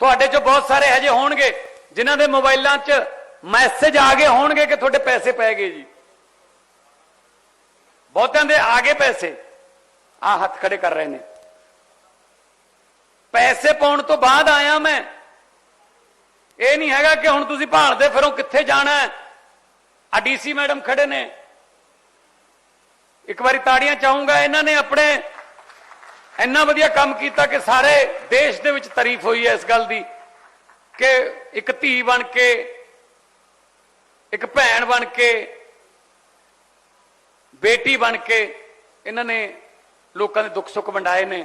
ਤੁਹਾਡੇ ਚੋਂ ਬਹੁਤ ਸਾਰੇ ਹਜੇ ਹੋਣਗੇ, ਜਿਨ੍ਹਾਂ ਦੇ ਮੋਬਾਈਲਾਂ 'ਚ ਮੈਸੇਜ ਆ ਗਏ ਹੋਣਗੇ ਕਿ ਤੁਹਾਡੇ ਪੈਸੇ ਪੈ ਗਏ ਜੀ। ਬਹੁਤਿਆਂ ਦੇ ਆ ਗਏ ਪੈਸੇ, ਆ ਹੱਥ ਖੜੇ ਕਰ ਰਹੇ ਨੇ। ਪੈਸੇ ਪਾਉਣ ਤੋਂ ਬਾਅਦ ਆਇਆ ਮੈਂ। ਇਹ ਨਹੀਂ ਹੈਗਾ ਕਿ ਹੁਣ ਤੁਸੀਂ ਭਾਲਦੇ ਫਿਰੋ ਕਿੱਥੇ ਜਾਣਾ ਹੈ। ਆ ਡੀਸੀ ਮੈਡਮ ਖੜੇ ਨੇ। ਇੱਕ ਵਾਰੀ ਤਾੜੀਆਂ ਚਾਹੂੰਗਾ, ਇਹਨਾਂ ਨੇ ਆਪਣੇ ਇੰਨਾ ਵਧੀਆ ਕੰਮ ਕੀਤਾ ਕਿ ਸਾਰੇ ਦੇਸ਼ ਦੇ ਵਿੱਚ ਤਾਰੀਫ ਹੋਈ ਹੈ ਇਸ ਗੱਲ ਦੀ ਕਿ ਇੱਕ ਧੀ ਬਣ ਕੇ, ਇੱਕ ਭੈਣ ਬਣ ਕੇ, ਬੇਟੀ ਬਣ ਕੇ ਇਹਨਾਂ ਨੇ ਲੋਕਾਂ ਦੇ ਦੁੱਖ ਸੁੱਖ ਵੰਡਾਏ ਨੇ।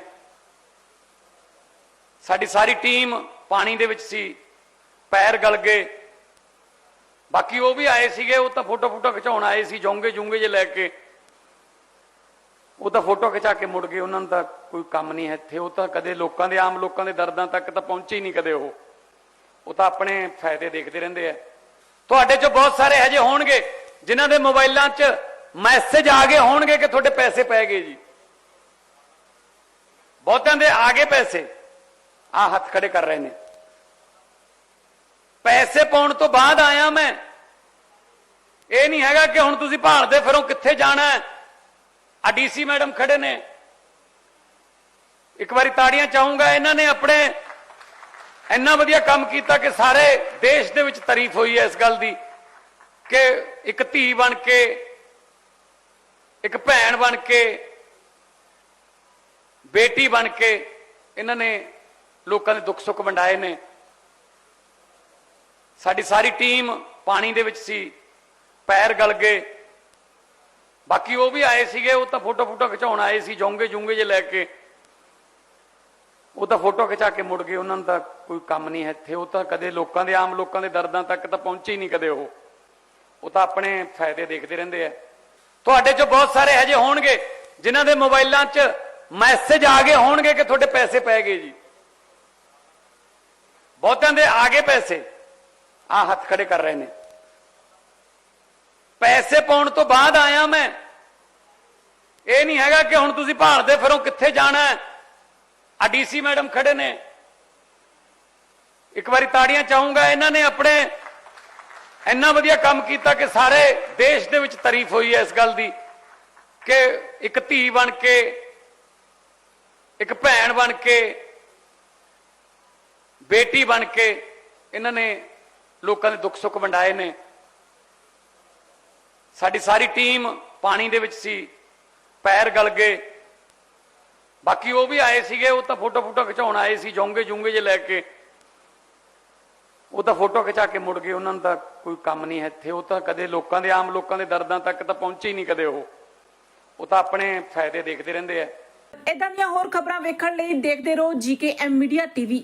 ਸਾਡੀ ਸਾਰੀ ਟੀਮ ਪਾਣੀ ਦੇ ਵਿੱਚ ਸੀ, ਪੈਰ ਗਲ ਗਏ। ਬਾਕੀ ਉਹ ਵੀ ਆਏ ਸੀਗੇ, ਉਹ ਤਾਂ ਫੋਟੋ ਫੋਟੋ ਖਿਚਾਉਣ ਆਏ ਸੀ ਜੋਂਗੇ ਜੂੰਗੇ ਜੇ ਲੈ ਕੇ। ਉਹ ਤਾਂ ਫੋਟੋ ਖਿਚਾ ਕੇ ਮੁੜ ਗਏ, ਉਹਨਾਂ ਨੂੰ ਤਾਂ ਕੋਈ ਕੰਮ ਨਹੀਂ ਹੈ ਇੱਥੇ। ਉਹ ਤਾਂ ਕਦੇ ਲੋਕਾਂ ਦੇ, ਆਮ ਲੋਕਾਂ ਦੇ ਦਰਦਾਂ ਤੱਕ ਤਾਂ ਪਹੁੰਚੇ ਹੀ ਨਹੀਂ ਕਦੇ ਉਹ। ਉਹ ਤਾਂ ਆਪਣੇ ਫਾਇਦੇ ਦੇਖਦੇ ਰਹਿੰਦੇ ਆ। ਤੁਹਾਡੇ ਚੋਂ ਬਹੁਤ ਸਾਰੇ ਹਜੇ ਹੋਣਗੇ, ਜਿਨ੍ਹਾਂ ਦੇ ਮੋਬਾਈਲਾਂ 'ਚ ਮੈਸੇਜ ਆ ਗਏ ਹੋਣਗੇ ਕਿ ਤੁਹਾਡੇ ਪੈਸੇ ਪੈ ਗਏ ਜੀ। ਬਹੁਤਿਆਂ ਦੇ ਆ ਗਏ ਪੈਸੇ ਆ ਹੱਥ ਖੜੇ ਕਰ ਰਹੇ ਨੇ। ਪੈਸੇ ਪਾਉਣ ਤੋਂ ਬਾਅਦ ਆਇਆ ਮੈਂ। ਇਹ ਨਹੀਂ ਹੈਗਾ ਕਿ ਹੁਣ ਤੁਸੀਂ ਭਾਲਦੇ ਫਿਰੋ, ਕਿੱਥੇ ਜਾਣਾ ਹੈ? ਆ ਡੀਸੀ ਮੈਡਮ ਖੜੇ ਨੇ। ਇੱਕ ਵਾਰੀ ਤਾੜੀਆਂ ਚਾਹੂੰਗਾ, ਇਹਨਾਂ ਨੇ ਆਪਣੇ ਇੰਨਾ ਵਧੀਆ ਕੰਮ ਕੀਤਾ ਕਿ ਸਾਰੇ ਦੇਸ਼ ਦੇ ਵਿੱਚ ਤਾਰੀਫ ਹੋਈ ਹੈ ਇਸ ਗੱਲ ਦੀ ਕਿ ਇੱਕ ਧੀ ਬਣ ਕੇ, ਇੱਕ ਭੈਣ ਬਣ ਕੇ, ਬੇਟੀ ਬਣ ਕੇ ਇਹਨਾਂ ਨੇ ਲੋਕਾਂ ਦੇ ਦੁੱਖ ਸੁੱਖ ਵੰਡਾਏ ਨੇ। ਸਾਡੀ ਸਾਰੀ ਟੀਮ ਪਾਣੀ ਦੇ ਵਿੱਚ ਸੀ, ਪੈਰ ਗਲ ਗਏ। ਬਾਕੀ ਉਹ ਵੀ ਆਏ ਸੀਗੇ, ਉਹ ਤਾਂ ਫੋਟੋ ਫੋਟੋ ਖਿਚਾਉਣ ਆਏ ਸੀ, ਜੋਂਗੇ ਜੂੰਗੇ ਜੇ ਲੈ ਕੇ। ਉਹ ਤਾਂ ਫੋਟੋ ਖਿਚਾ ਕੇ ਮੁੜ ਗਏ, ਉਹਨਾਂ ਨੂੰ ਤਾਂ ਕੋਈ ਕੰਮ ਨਹੀਂ ਹੈ ਇੱਥੇ। ਉਹ ਤਾਂ ਕਦੇ ਲੋਕਾਂ ਦੇ, ਆਮ ਲੋਕਾਂ ਦੇ ਦਰਦਾਂ ਤੱਕ ਤਾਂ ਪਹੁੰਚੇ ਹੀ ਨਹੀਂ ਕਦੇ ਉਹ। ਉਹ ਤਾਂ ਆਪਣੇ ਫਾਇਦੇ ਦੇਖਦੇ ਰਹਿੰਦੇ ਆ। ਤੁਹਾਡੇ ਚੋਂ ਬਹੁਤ ਸਾਰੇ ਹਜੇ ਹੋਣਗੇ, ਜਿਨ੍ਹਾਂ ਦੇ ਮੋਬਾਈਲਾਂ 'ਚ ਮੈਸੇਜ ਆ ਗਏ ਹੋਣਗੇ ਕਿ ਤੁਹਾਡੇ ਪੈਸੇ ਪੈ ਗਏ ਜੀ। ਬਹੁਤਿਆਂ ਦੇ ਆ ਗਏ ਪੈਸੇ। ਆ ਹੱਥ ਖੜੇ ਕਰ ਰਹੇ ਨੇ। ਪੈਸੇ ਪਾਉਣ ਤੋਂ ਬਾਅਦ ਆਇਆ ਮੈਂ। ਇਹ ਨਹੀਂ ਹੈਗਾ ਕਿ ਹੁਣ ਤੁਸੀਂ ਭਾਲਦੇ ਫਿਰੋ ਕਿੱਥੇ ਜਾਣਾ ਹੈ? ਆ ਡੀਸੀ ਮੈਡਮ ਖੜੇ ਨੇ। ਇੱਕ ਵਾਰੀ ਤਾੜੀਆਂ ਚਾਹੂੰਗਾ, ਇਹਨਾਂ ਨੇ ਆਪਣੇ ਇੰਨਾ ਵਧੀਆ ਕੰਮ ਕੀਤਾ ਕਿ ਸਾਰੇ ਦੇਸ਼ ਦੇ ਵਿੱਚ ਤਾਰੀਫ ਹੋਈ ਹੈ ਇਸ ਗੱਲ ਦੀ ਕਿ ਇੱਕ ਧੀ ਬਣ ਕੇ, ਇੱਕ ਭੈਣ ਬਣ ਕੇ, ਬੇਟੀ ਬਣ ਕੇ ਇਹਨਾਂ ਨੇ ਲੋਕਾਂ ਦੇ ਦੁੱਖ ਸੁੱਖ ਵੰਡਾਏ ਨੇ। ਸਾਡੀ ਸਾਰੀ ਟੀਮ ਪਾਣੀ ਦੇ ਵਿੱਚ ਸੀ। ਪੈਰ ਗਲ ਗਏ। ਬਾਕੀ ਉਹ ਵੀ ਆਏ ਸੀਗੇ, ਉਹ ਤਾਂ ਫੋਟੋ ਫੋਟੋ ਖਿਚਾਉਣ ਆਏ ਸੀ ਜੋਂਗੇ ਜੂੰਗੇ ਜੇ ਲੈ ਕੇ। ਉਹ ਤਾਂ ਫੋਟੋ ਖਿਚਾ ਕੇ ਮੁੜ ਗਏ, ਉਹਨਾਂ ਨੂੰ ਤਾਂ ਕੋਈ ਕੰਮ ਨਹੀਂ ਹੈ ਇੱਥੇ। ਉਹ ਤਾਂ ਕਦੇ ਲੋਕਾਂ ਦੇ, ਆਮ ਲੋਕਾਂ ਦੇ ਦਰਦਾਂ ਤੱਕ ਤਾਂ ਪਹੁੰਚੇ ਹੀ ਨਹੀਂ ਕਦੇ ਉਹ। ਉਹ ਤਾਂ ਆਪਣੇ ਫਾਇਦੇ ਦੇਖਦੇ ਰਹਿੰਦੇ ਆ। ਇਦਾਂ ਦੀਆਂ ਹੋਰ ਖਬਰਾਂ ਵੇਖਣ ਲਈ ਦੇਖਦੇ ਰਹੋ ਜੀਕੇਐਮ ਮੀਡੀਆ ਟੀਵੀ।